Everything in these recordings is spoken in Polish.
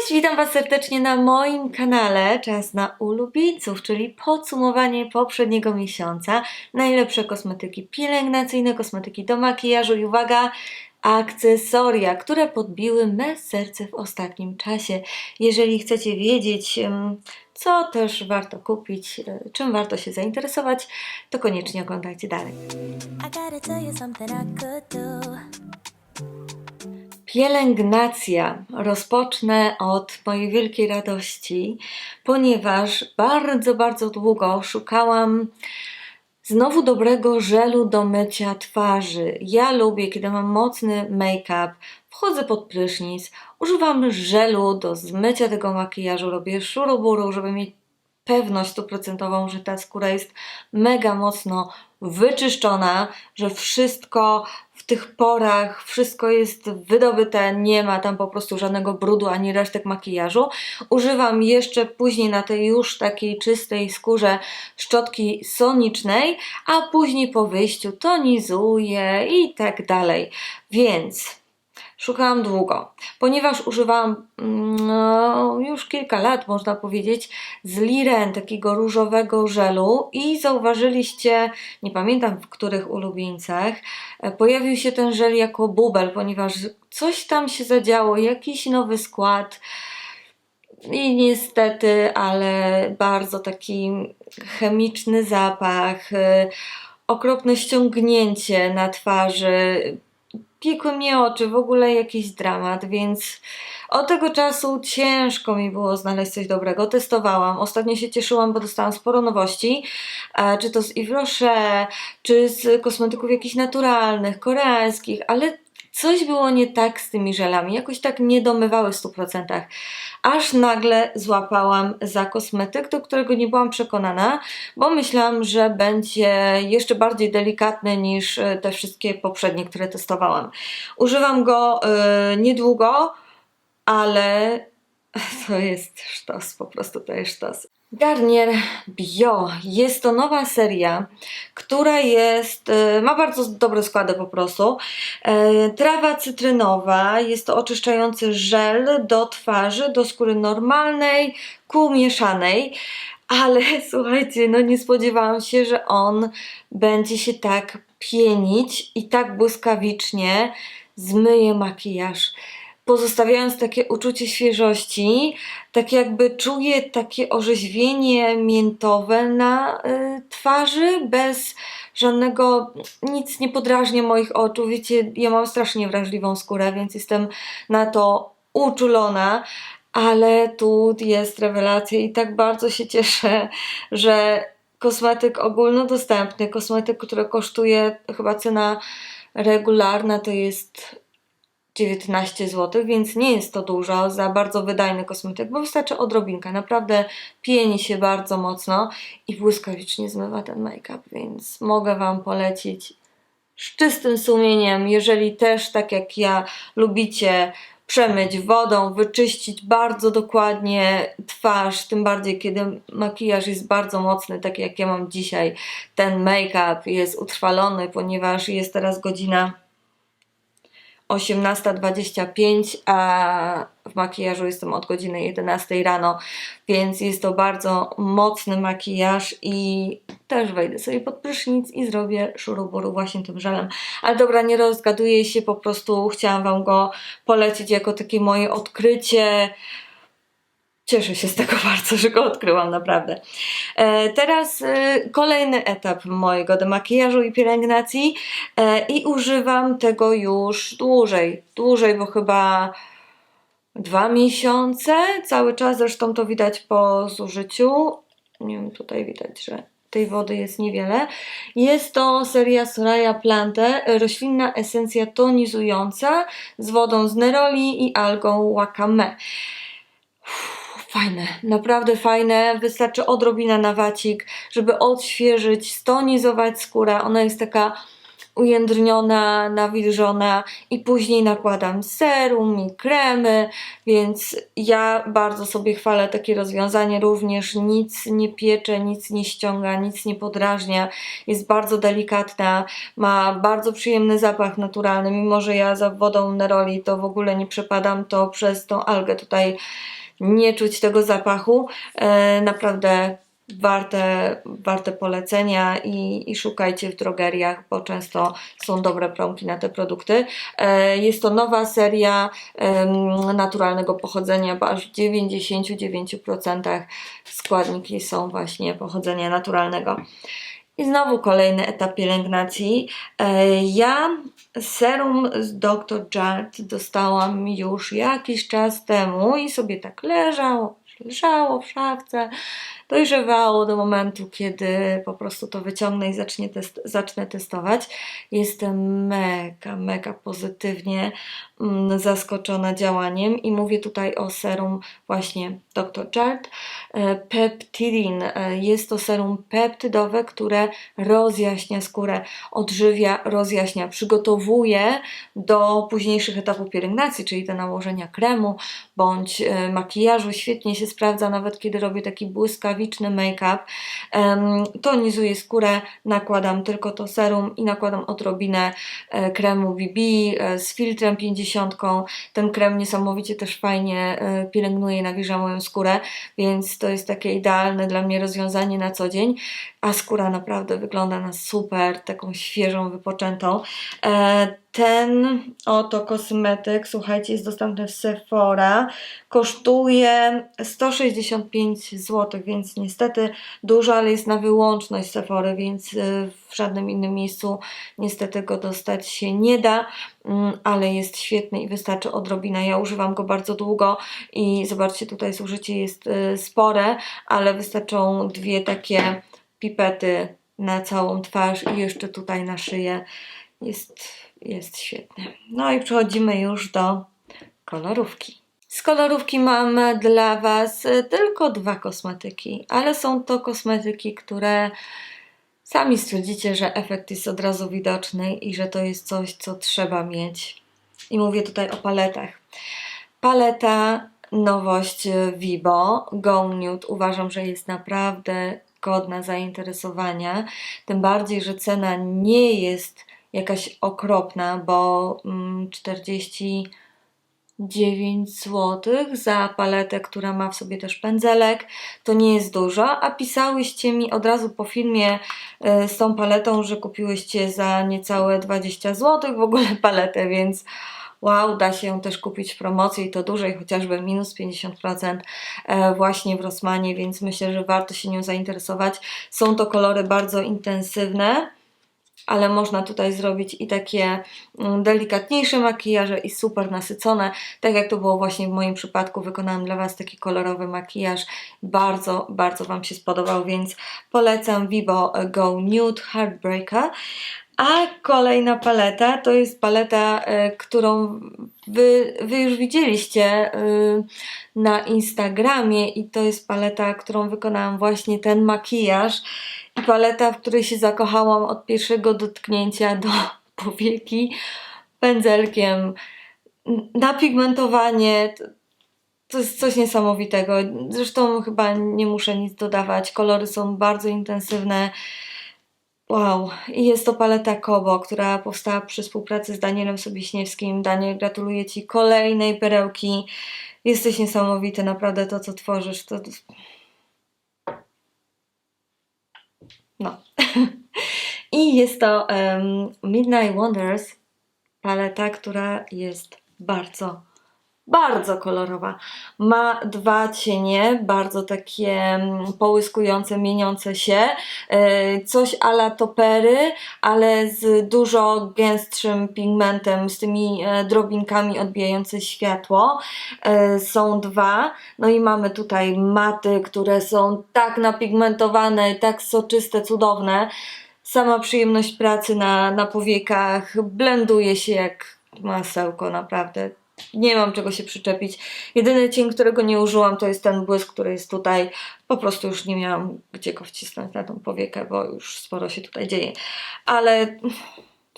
Cześć, witam Was serdecznie na moim kanale Czas na ulubieńców, czyli podsumowanie poprzedniego miesiąca. Najlepsze kosmetyki pielęgnacyjne, kosmetyki do makijażu i uwaga, akcesoria, które podbiły me serce w ostatnim czasie. Jeżeli chcecie wiedzieć, co też warto kupić, e, czym warto się zainteresować, to koniecznie oglądajcie dalej. I Pielęgnacja rozpocznę od mojej wielkiej radości, ponieważ bardzo, bardzo długo szukałam znowu dobrego żelu do mycia twarzy. Ja lubię, kiedy mam mocny make-up, wchodzę pod prysznic, używam żelu do zmycia tego makijażu, robię szuruburu, żeby mieć pewność stuprocentową, że ta skóra jest mega mocno wyczyszczona, że wszystko w tych porach, wszystko jest wydobyte, nie ma tam po prostu żadnego brudu ani resztek makijażu. Używam jeszcze później na tej już takiej czystej skórze szczotki sonicznej, a później po wyjściu tonizuję i tak dalej. Więc Szukałam długo, ponieważ używałam mm, no, już kilka lat, można powiedzieć, z Liren takiego różowego żelu i zauważyliście, nie pamiętam w których ulubieńcach, e, pojawił się ten żel jako bubel, ponieważ coś tam się zadziało, jakiś nowy skład. I niestety, ale bardzo taki chemiczny zapach, y, okropne ściągnięcie na twarzy, piekły mnie oczy, w ogóle jakiś dramat, więc od tego czasu ciężko mi było znaleźć coś dobrego. Testowałam. Ostatnio się cieszyłam, bo dostałam sporo nowości. E, czy to z Yves Rocher, czy z kosmetyków jakichś naturalnych, koreańskich, ale coś było nie tak z tymi żelami. Jakoś tak nie domywały w 100%. Aż nagle złapałam za kosmetyk, do którego nie byłam przekonana, bo myślałam, że będzie jeszcze bardziej delikatny niż e, te wszystkie poprzednie, które testowałam. Używam go e, niedługo, ale to jest sztos, po prostu to jest sztos. Garnier Bio. Jest to nowa seria, która jest, e, ma bardzo dobre składy po prostu. E, Trawa cytrynowa, jest to oczyszczający żel do twarzy, do skóry normalnej, ku mieszanej. Ale słuchajcie, no nie spodziewałam się, że on będzie się tak pienić i tak błyskawicznie zmyje makijaż pozostawiając takie uczucie świeżości, tak jakby czuję takie orzeźwienie miętowe na y, twarzy, bez żadnego, nic nie podrażnia moich oczu. Wiecie, ja mam strasznie wrażliwą skórę, więc jestem na to uczulona. Ale tu jest rewelacja i tak bardzo się cieszę, że kosmetyk ogólnodostępny, kosmetyk, który kosztuje chyba cena regularna to jest 19 zł, więc nie jest to dużo za bardzo wydajny kosmetyk, bo wystarczy odrobinka. Naprawdę pieni się bardzo mocno i błyskawicznie zmywa ten make-up, więc mogę Wam polecić z czystym sumieniem, jeżeli też tak jak ja lubicie przemyć wodą, wyczyścić bardzo dokładnie twarz, tym bardziej kiedy makijaż jest bardzo mocny, tak jak ja mam dzisiaj. Ten make-up jest utrwalony, ponieważ jest teraz godzina 18.25, a w makijażu jestem od godziny 11 rano, więc jest to bardzo mocny makijaż i też wejdę sobie pod prysznic i zrobię szuruburu właśnie tym żelem. Ale dobra, nie rozgaduję się, po prostu chciałam Wam go polecić jako takie moje odkrycie. Cieszę się z tego bardzo, że go odkryłam, naprawdę. E, teraz e, kolejny etap mojego demakijażu i pielęgnacji e, i używam tego już dłużej. Dłużej, bo chyba dwa miesiące. Cały czas, zresztą to widać po zużyciu. Nie wiem, tutaj widać, że tej wody jest niewiele. Jest to seria Soraya Plante, roślinna esencja tonizująca z wodą z neroli i algą wakame. Fajne, naprawdę fajne. Wystarczy odrobina na wacik, żeby odświeżyć, stonizować skórę. Ona jest taka ujędrniona, nawilżona i później nakładam serum i kremy, więc ja bardzo sobie chwalę takie rozwiązanie, również nic nie piecze, nic nie ściąga, nic nie podrażnia, jest bardzo delikatna, ma bardzo przyjemny zapach naturalny, mimo że ja za wodą neroli to w ogóle nie przepadam, to przez tą algę tutaj nie czuć tego zapachu. E, naprawdę warte, warte polecenia i, i szukajcie w drogeriach, bo często są dobre promki na te produkty. E, jest to nowa seria naturalnego pochodzenia, bo aż w 99% składniki są właśnie pochodzenia naturalnego. I znowu kolejny etap pielęgnacji. E, Ja serum z Dr. Jart dostałam już jakiś czas temu i sobie tak leżało, leżało w szafce, dojrzewało do momentu, kiedy po prostu to wyciągnę i zacznie test, zacznę testować. Jestem mega, mega pozytywnie zaskoczona działaniem i mówię tutaj o serum właśnie Dr. Jart. E, Peptidin e, jest to serum peptydowe, które rozjaśnia skórę, odżywia, rozjaśnia, przygotowuje do późniejszych etapów pielęgnacji, czyli do nałożenia kremu bądź e, makijażu. Świetnie się sprawdza, nawet kiedy robię taki błyskawiczny make-up. Tonizuję skórę, nakładam tylko to serum i nakładam odrobinę kremu BB z filtrem 50. Ten krem niesamowicie też fajnie e, pielęgnuje i nawilża moją skórę, więc to jest takie idealne dla mnie rozwiązanie na co dzień, a skóra naprawdę wygląda na super, taką świeżą, wypoczętą. E, Ten oto kosmetyk, słuchajcie, jest dostępny w Sephora. Kosztuje 165 zł, więc niestety dużo, ale jest na wyłączność Sephory, więc y, w żadnym innym miejscu niestety go dostać się nie da, Mm, ale jest świetny i wystarczy odrobina. Ja używam go bardzo długo i zobaczcie, tutaj zużycie jest y, spore, ale wystarczą dwie takie pipety na całą twarz i jeszcze tutaj na szyję. Jest, jest świetnie. No i przechodzimy już do kolorówki. Z kolorówki mam dla Was tylko dwa kosmetyki, ale są to kosmetyki, które sami stwierdzicie, że efekt jest od razu widoczny i że to jest coś, co trzeba mieć. I mówię tutaj o paletach. Paleta nowość Vibo Go Nude uważam, że jest naprawdę godna zainteresowania. Tym bardziej, że cena nie jest jakaś okropna, bo mm, 40 9 zł za paletę, która ma w sobie też pędzelek. To nie jest dużo, a pisałyście mi od razu po filmie y, z tą paletą, że kupiłyście za niecałe 20 zł w ogóle paletę, więc wow, da się ją też kupić w promocji i to dużej, chociażby minus 50% e, właśnie w Rossmanie, więc myślę, że warto się nią zainteresować. Są to kolory bardzo intensywne ale można tutaj zrobić i takie mm, delikatniejsze makijaże i super nasycone, tak jak to było właśnie w moim przypadku, wykonałam dla Was taki kolorowy makijaż, bardzo, bardzo Wam się spodobał, więc polecam Vivo Go Nude Heartbreaker. A kolejna paleta to jest paleta, e, którą wy, wy już widzieliście e, na Instagramie i to jest paleta, którą wykonałam właśnie ten makijaż i paleta, w której się zakochałam od pierwszego dotknięcia do powieki pędzelkiem. Napigmentowanie to, to jest coś niesamowitego. Zresztą chyba nie muszę nic dodawać. Kolory są bardzo intensywne. Wow, i jest to paleta Kobo, która powstała przy współpracy z Danielem Sobieśniewskim. Daniel, gratuluję Ci kolejnej perełki. Jesteś niesamowity, naprawdę to, co tworzysz, to... No. I jest to em, Midnight Wonders, paleta, która jest bardzo, bardzo kolorowa. Ma dwa cienie, bardzo takie mm, połyskujące, mieniące się. E, Coś ala topery, ale z dużo gęstszym pigmentem, z tymi e, drobinkami odbijające światło. E, Są dwa. No i mamy tutaj maty, które są tak napigmentowane, tak soczyste, cudowne. Sama przyjemność pracy na, na powiekach blenduje się jak masełko, naprawdę. Nie mam czego się przyczepić. Jedyny cień, którego nie użyłam, to jest ten błysk, który jest tutaj. Po prostu już nie miałam gdzie go wcisnąć na tą powiekę, bo już sporo się tutaj dzieje. Ale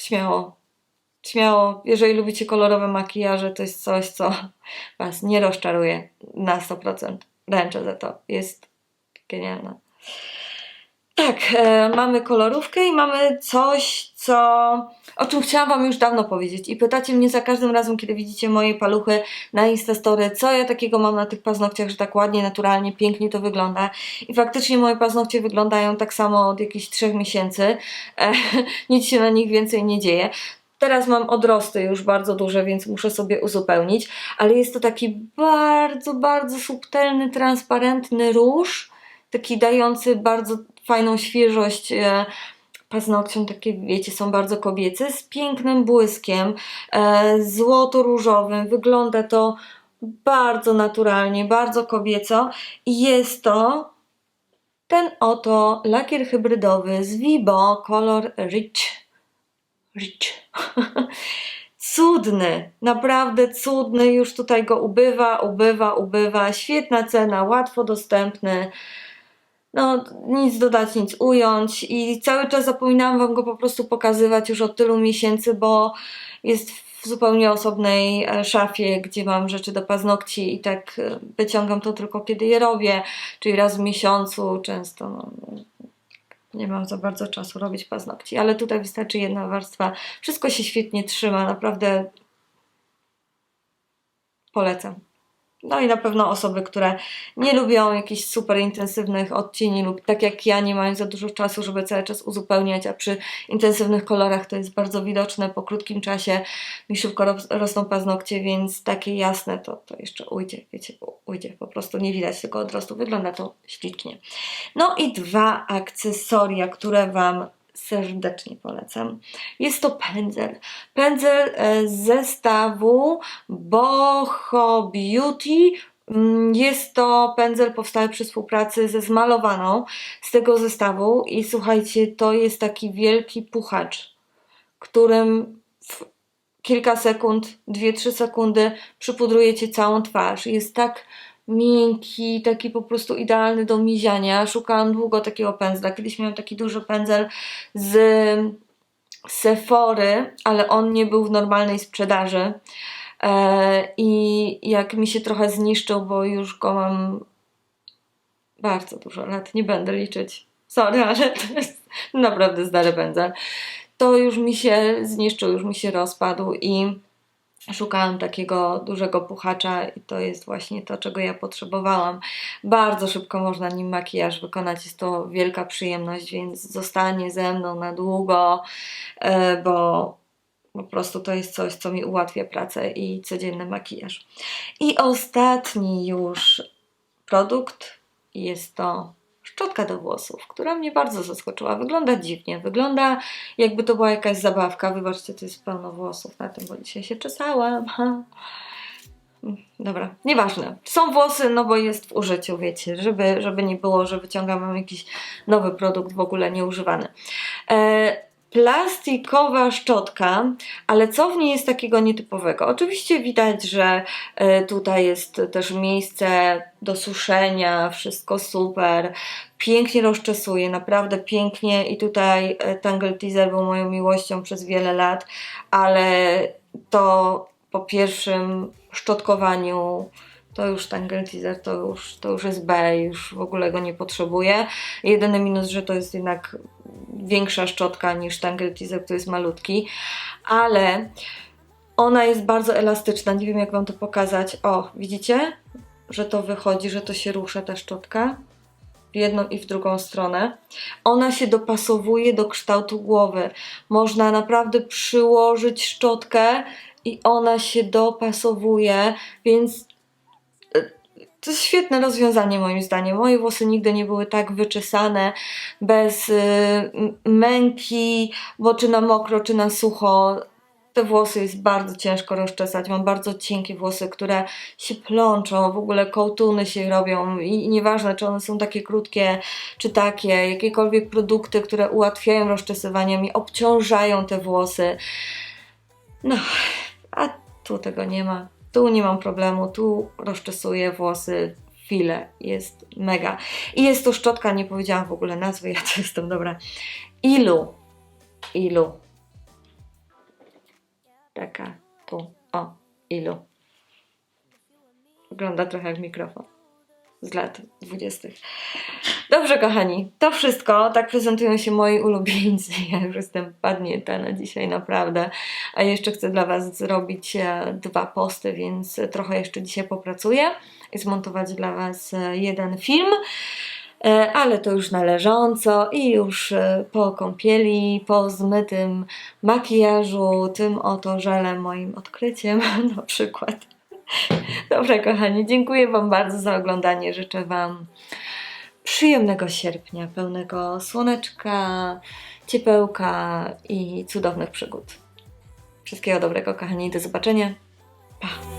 śmiało. Śmiało, jeżeli lubicie kolorowe makijaże, to jest coś, co Was nie rozczaruje na 100%. Ręczę za to. Jest genialne. Tak, e, mamy kolorówkę i mamy coś, co o czym chciałam Wam już dawno powiedzieć. I pytacie mnie za każdym razem, kiedy widzicie moje paluchy na Instastory, co ja takiego mam na tych paznokciach, że tak ładnie, naturalnie, pięknie to wygląda. I faktycznie moje paznokcie wyglądają tak samo od jakichś trzech miesięcy. E, nic się na nich więcej nie dzieje. Teraz mam odrosty już bardzo duże, więc muszę sobie uzupełnić, ale jest to taki bardzo, bardzo subtelny, transparentny róż, taki dający bardzo fajną świeżość e, paznokciom, takie wiecie, są bardzo kobiece, z pięknym błyskiem, e, złoto-różowym, wygląda to bardzo naturalnie, bardzo kobieco i jest to ten oto lakier hybrydowy z Vibo Color Rich. Rich. Cudny, naprawdę cudny, już tutaj go ubywa, ubywa, ubywa. Świetna cena, łatwo dostępny. No, nic dodać, nic ująć i cały czas zapominałam Wam go po prostu pokazywać już od tylu miesięcy, bo jest w zupełnie osobnej e, szafie, gdzie mam rzeczy do paznokci i tak e, wyciągam to tylko kiedy je robię, czyli raz w miesiącu, często no, nie mam za bardzo czasu robić paznokci, ale tutaj wystarczy jedna warstwa. Wszystko się świetnie trzyma, naprawdę polecam. No i na pewno osoby, które nie lubią jakichś super intensywnych odcieni lub tak jak ja nie mają za dużo czasu, żeby cały czas uzupełniać, a przy intensywnych kolorach to jest bardzo widoczne po krótkim czasie mi szybko ros- rosną paznokcie, więc takie jasne to, to jeszcze ujdzie, wiecie, ujdzie, po prostu nie widać tego odrostu, wygląda to ślicznie. No i dwa akcesoria, które Wam serdecznie polecam. Jest to pędzel. Pędzel e, z zestawu Boho Beauty. Mm, Jest to pędzel powstały przy współpracy ze Zmalowaną z tego zestawu i słuchajcie, to jest taki wielki puchacz, którym w kilka sekund, 2-3 sekundy przypudrujecie całą twarz. Jest tak miękki, taki po prostu idealny do miziania. Szukałam długo takiego pędzla. Kiedyś miałam taki duży pędzel z Sephory, ale on nie był w normalnej sprzedaży. E, I jak mi się trochę zniszczył, bo już go mam bardzo dużo lat, nie będę liczyć. Sorry, ale to jest naprawdę stary pędzel. To już mi się zniszczył, już mi się rozpadł i szukałam takiego dużego puchacza i to jest właśnie to, czego ja potrzebowałam. Bardzo szybko można nim makijaż wykonać, jest to wielka przyjemność, więc zostanie ze mną na długo, e, bo po prostu to jest coś, co mi ułatwia pracę i codzienny makijaż. I ostatni już produkt jest to szczotka do włosów, która mnie bardzo zaskoczyła. Wygląda dziwnie, wygląda jakby to była jakaś zabawka. Wybaczcie, to jest pełno włosów na tym, bo dzisiaj się czesałam. Ha. Dobra, nieważne. Są włosy, no bo jest w użyciu, wiecie, żeby, żeby nie było, że wyciągam jakiś nowy produkt w ogóle nieużywany. E, plastikowa szczotka, ale co w niej jest takiego nietypowego? Oczywiście widać, że e, tutaj jest też miejsce do suszenia, wszystko super, pięknie rozczesuje, naprawdę pięknie i tutaj e, Tangle Teaser był moją miłością przez wiele lat, ale to po pierwszym szczotkowaniu to już Tangle Teaser to już, to już jest B, już w ogóle go nie potrzebuję. Jedyny minus, że to jest jednak większa szczotka niż Tangle Teaser, który jest malutki, ale ona jest bardzo elastyczna, nie wiem jak Wam to pokazać. O, widzicie, że to wychodzi, że to się rusza ta szczotka w jedną i w drugą stronę. Ona się dopasowuje do kształtu głowy. Można naprawdę przyłożyć szczotkę i ona się dopasowuje, więc to jest świetne rozwiązanie moim zdaniem. Moje włosy nigdy nie były tak wyczesane, bez y, męki, bo czy na mokro, czy na sucho. Te włosy jest bardzo ciężko rozczesać. Mam bardzo cienkie włosy, które się plączą, w ogóle kołtuny się robią i nieważne, czy one są takie krótkie, czy takie, jakiekolwiek produkty, które ułatwiają rozczesywanie mi, obciążają te włosy. No, a tu tego nie ma. Tu nie mam problemu, tu rozczesuję włosy chwilę. Jest mega. I jest to szczotka, nie powiedziałam w ogóle nazwy, ja to jestem dobra. Ilu. Ilu. Taka tu, o, ilu. Wygląda trochę jak mikrofon z lat dwudziestych. Dobrze, kochani, to wszystko. Tak prezentują się moi ulubieńcy. Ja już jestem padnięta na dzisiaj, naprawdę. A jeszcze chcę dla Was zrobić e, dwa posty, więc trochę jeszcze dzisiaj popracuję i zmontować dla Was e, jeden film. E, Ale to już należąco i już po kąpieli, po zmytym makijażu, tym oto żelem, moim odkryciem na przykład. Dobra, kochani, dziękuję Wam bardzo za oglądanie. Życzę Wam przyjemnego sierpnia, pełnego słoneczka, ciepełka i cudownych przygód. Wszystkiego dobrego, kochani, do zobaczenia. Pa!